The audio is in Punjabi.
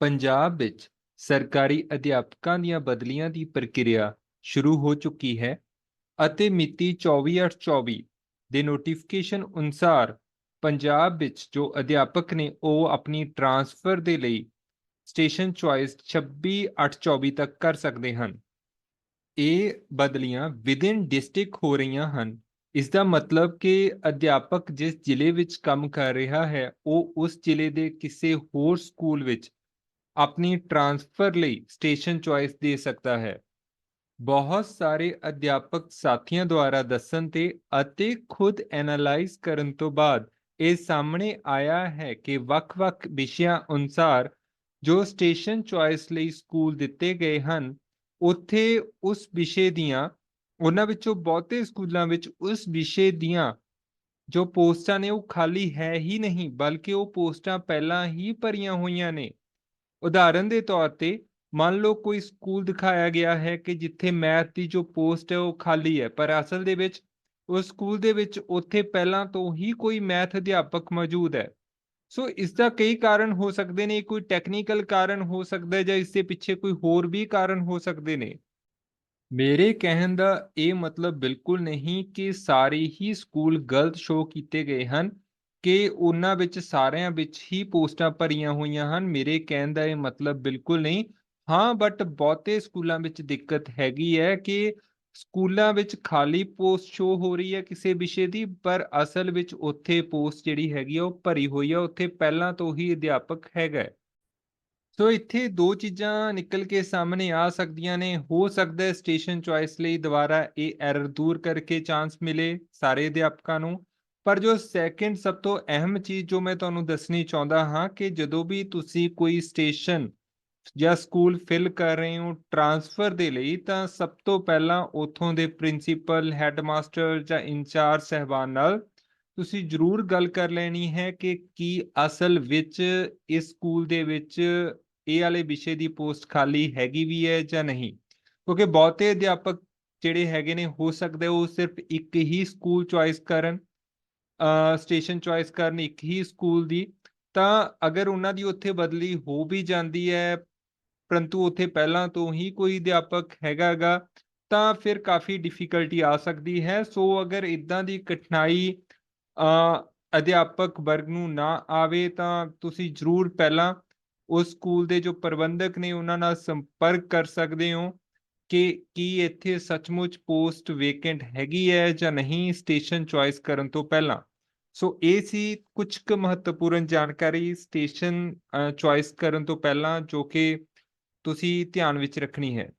ਪੰਜਾਬ ਵਿੱਚ ਸਰਕਾਰੀ ਅਧਿਆਪਕਾਂ ਦੀਆਂ ਬਦਲੀਆਂ ਦੀ ਪ੍ਰਕਿਰਿਆ ਸ਼ੁਰੂ ਹੋ ਚੁੱਕੀ ਹੈ ਅਤੇ ਮਿਤੀ 24/8/24 ਦੇ ਨੋਟੀਫਿਕੇਸ਼ਨ ਅਨੁਸਾਰ ਪੰਜਾਬ ਵਿੱਚ ਜੋ ਅਧਿਆਪਕ ਨੇ ਉਹ ਆਪਣੀ ਟ੍ਰਾਂਸਫਰ ਦੇ ਲਈ ਸਟੇਸ਼ਨ ਚੁਆਇਸ 26/8/24 ਤੱਕ ਕਰ ਸਕਦੇ ਹਨ। ਇਹ ਬਦਲੀਆਂ ਵਿਦਿਨ ਡਿਸਟ੍ਰਿਕਟ ਹੋ ਰਹੀਆਂ ਹਨ। ਇਸ ਦਾ ਮਤਲਬ ਕਿ ਅਧਿਆਪਕ ਜਿਸ ਜ਼ਿਲ੍ਹੇ ਵਿੱਚ ਕੰਮ ਕਰ ਰਿਹਾ ਹੈ, ਉਹ ਉਸ ਜ਼ਿਲ੍ਹੇ ਦੇ ਕਿਸੇ ਹੋਰ ਸਕੂਲ ਵਿੱਚ ਆਪਣੀ ਟਰਾਂਸਫਰ ਲਈ ਸਟੇਸ਼ਨ ਚੁਆਇਸ ਦੇ ਸਕਦਾ ਹੈ। ਬਹੁਤ ਸਾਰੇ ਅਧਿਆਪਕ ਸਾਥੀਆਂ ਦੁਆਰਾ ਦੱਸਣ ਤੇ ਅਤੇ ਖੁਦ ਐਨਾਲਾਈਜ਼ ਕਰਨ ਤੋਂ ਬਾਅਦ ਇਹ ਸਾਹਮਣੇ ਆਇਆ ਹੈ ਕਿ ਵੱਖ-ਵੱਖ ਵਿਸ਼ਿਆਂ ਅਨੁਸਾਰ ਜੋ ਸਟੇਸ਼ਨ ਚੁਆਇਸ ਲਈ ਸਕੂਲ ਦਿੱਤੇ ਗਏ ਹਨ, ਉੱਥੇ ਉਸ ਵਿਸ਼ੇ ਦੀਆਂ, ਉਹਨਾਂ ਵਿੱਚੋਂ ਬਹੁਤੇ ਸਕੂਲਾਂ ਵਿੱਚ ਉਸ ਵਿਸ਼ੇ ਦੀਆਂ ਜੋ ਪੋਸਟਾਂ ਨੇ ਉਹ ਖਾਲੀ ਹੈ ਹੀ ਨਹੀਂ, ਬਲਕਿ ਉਹ ਪੋਸਟਾਂ ਪਹਿਲਾਂ ਹੀ ਭਰੀਆਂ ਹੋਈਆਂ ਨੇ। ਉਦਾਹਰਨ ਦੇ ਤੌਰ ਤੇ ਮੰਨ ਲਓ ਕੋਈ ਸਕੂਲ ਦਿਖਾਇਆ ਗਿਆ ਹੈ ਕਿ ਜਿੱਥੇ ਮੈਥ ਦੀ ਜੋ ਪੋਸਟ ਹੈ ਉਹ ਖਾਲੀ ਹੈ, ਪਰ ਅਸਲ ਦੇ ਵਿੱਚ ਉਸ ਸਕੂਲ ਦੇ ਵਿੱਚ ਉੱਥੇ ਪਹਿਲਾਂ ਤੋਂ ਹੀ ਕੋਈ ਮੈਥ ਅਧਿਆਪਕ ਮੌਜੂਦ ਹੈ। ਸੋ ਇਸ ਦਾ ਕਈ ਕਾਰਨ ਹੋ ਸਕਦੇ ਨੇ, ਕੋਈ ਟੈਕਨੀਕਲ ਕਾਰਨ ਹੋ ਸਕਦਾ ਹੈ ਜਾਂ ਇਸ ਦੇ ਪਿੱਛੇ ਕੋਈ ਹੋਰ ਵੀ ਕਾਰਨ ਹੋ ਸਕਦੇ ਨੇ। ਮੇਰੇ ਕਹਿਣ ਦਾ ਇਹ ਮਤਲਬ ਬਿਲਕੁਲ ਨਹੀਂ ਕਿ ਸਾਰੇ ਹੀ ਸਕੂਲ ਗਲਤ ਸ਼ੋਅ ਕੀਤੇ ਗਏ ਹਨ। ਕਿ ਉਹਨਾਂ ਵਿੱਚ ਸਾਰਿਆਂ ਵਿੱਚ ਹੀ ਪੋਸਟਾਂ ਭਰੀਆਂ ਹੋਈਆਂ ਹਨ। ਮੇਰੇ ਕਹਿਣ ਦਾ ਇਹ ਮਤਲਬ ਬਿਲਕੁਲ ਨਹੀਂ। ਹਾਂ ਬਟ ਬਹੁਤੇ ਸਕੂਲਾਂ ਵਿੱਚ ਦਿੱਕਤ ਹੈਗੀ ਹੈ ਕਿ ਸਕੂਲਾਂ ਵਿੱਚ ਖਾਲੀ ਪੋਸਟ ਸ਼ੋ ਹੋ ਰਹੀ ਹੈ ਕਿਸੇ ਵਿਸ਼ੇ ਦੀ, ਪਰ ਅਸਲ ਵਿੱਚ ਉੱਥੇ ਪੋਸਟ ਜਿਹੜੀ ਹੈਗੀ ਆ, ਉਹ ਭਰੀ ਹੋਈ ਆ। ਉੱਥੇ ਪਹਿਲਾਂ ਤੋਂ ਹੀ ਅਧਿਆਪਕ ਹੈਗਾ ਸੋ ਇੱਥੇ ਦੋ ਚੀਜ਼ਾਂ ਨਿਕਲ ਕੇ ਸਾਹਮਣੇ ਆ ਸਕਦੀਆਂ ਨੇ। ਹੋ ਸਕਦਾ ਹੈ ਸਟੇਸ਼ਨ ਚੁਆਇਸ ਲਈ ਦੁਬਾਰਾ ਇਹ ਐਰਰ ਦੂਰ ਕਰਕੇ ਚਾਂਸ ਮਿਲੇ ਸਾਰੇ ਅਧਿਆਪਕਾਂ ਨੂੰ। ਪਰ ਜੋ ਸੈਕਿੰਡ ਸਭ ਤੋਂ ਅਹਿਮ ਚੀਜ਼ ਜੋ ਮੈਂ ਤੁਹਾਨੂੰ ਦੱਸਣੀ ਚਾਹੁੰਦਾ ਹਾਂ ਕਿ ਜਦੋਂ ਵੀ ਤੁਸੀਂ ਕੋਈ ਸਟੇਸ਼ਨ ਜਾਂ ਸਕੂਲ ਫਿਲ ਕਰ ਰਹੇ ਹੋ ਟਰਾਂਸਫਰ ਦੇ ਲਈ, ਤਾਂ ਸਭ ਤੋਂ ਪਹਿਲਾਂ ਉਥੋਂ ਦੇ ਪ੍ਰਿੰਸੀਪਲ ਹੈੱਡਮਾਸਟਰ ਜਾਂ ਇੰਚਾਰਜ ਸਹਿਬਾਨ ਨਾਲ ਤੁਸੀਂ ਜ਼ਰੂਰ ਗੱਲ ਕਰ ਲੈਣੀ ਹੈ ਕਿ ਕੀ ਅਸਲ ਵਿੱਚ ਇਸ ਸਕੂਲ ਦੇ ਵਿੱਚ ਇਹ ਵਾਲੇ ਵਿਸ਼ੇ ਦੀ ਪੋਸਟ ਖਾਲੀ ਹੈਗੀ ਵੀ ਹੈ ਜਾਂ ਨਹੀਂ। ਕਿਉਂਕਿ ਬਹੁਤੇ ਅਧਿਆਪਕ ਜਿਹੜੇ ਹੈਗੇ ਨੇ, ਹੋ ਸਕਦਾ ਉਹ ਸਿਰਫ ਇੱਕ ਹੀ ਸਕੂਲ ਚੁਆਇਸ ਕਰਨ ਸਟੇਸ਼ਨ ਚੁਆਇਸ ਕਰਨ ਇੱਕ ਹੀ ਸਕੂਲ ਦੀ, ਤਾਂ ਅਗਰ ਉਹਨਾਂ ਦੀ ਉੱਥੇ ਬਦਲੀ ਹੋ ਵੀ ਜਾਂਦੀ ਹੈ, ਪਰੰਤੂ ਉੱਥੇ ਪਹਿਲਾਂ ਤੋਂ ਹੀ ਕੋਈ ਅਧਿਆਪਕ ਹੈਗਾਗਾ ਤਾਂ ਫਿਰ ਕਾਫੀ ਡਿਫਿਕਲਟੀ ਆ ਸਕਦੀ ਹੈ। ਸੋ ਅਗਰ ਇਦਾਂ ਦੀ ਕਠਿਨਾਈ ਅਧਿਆਪਕ ਵਰਗ ਨੂੰ ਨਾ ਆਵੇ, ਤਾਂ ਤੁਸੀਂ ਜ਼ਰੂਰ ਪਹਿਲਾਂ ਉਸ ਸਕੂਲ ਦੇ ਜੋ ਪ੍ਰਬੰਧਕ ਨੇ ਉਹਨਾਂ ਨਾਲ ਸੰਪਰਕ ਕਰ ਸਕਦੇ ਹੋ। ਕਿ, ਕੀ ਇੱਥੇ ਸੱਚਮੁੱਚ ਪੋਸਟ ਵੇਕੈਂਟ ਹੈਗੀ ਹੈ ਜਾਂ ਨਹੀਂ ਸਟੇਸ਼ਨ ਚੁਆਇਸ ਕਰਨ ਤੋਂ ਪਹਿਲਾਂ? ਸੋ ਇਹ ਸੀ ਕੁਝ ਕੁ ਮਹੱਤਵਪੂਰਨ ਜਾਣਕਾਰੀ ਸਟੇਸ਼ਨ ਚੁਆਇਸ ਕਰਨ ਤੋਂ ਪਹਿਲਾਂ ਜੋ ਕਿ ਤੁਸੀਂ ਧਿਆਨ ਵਿੱਚ ਰੱਖਣੀ ਹੈ।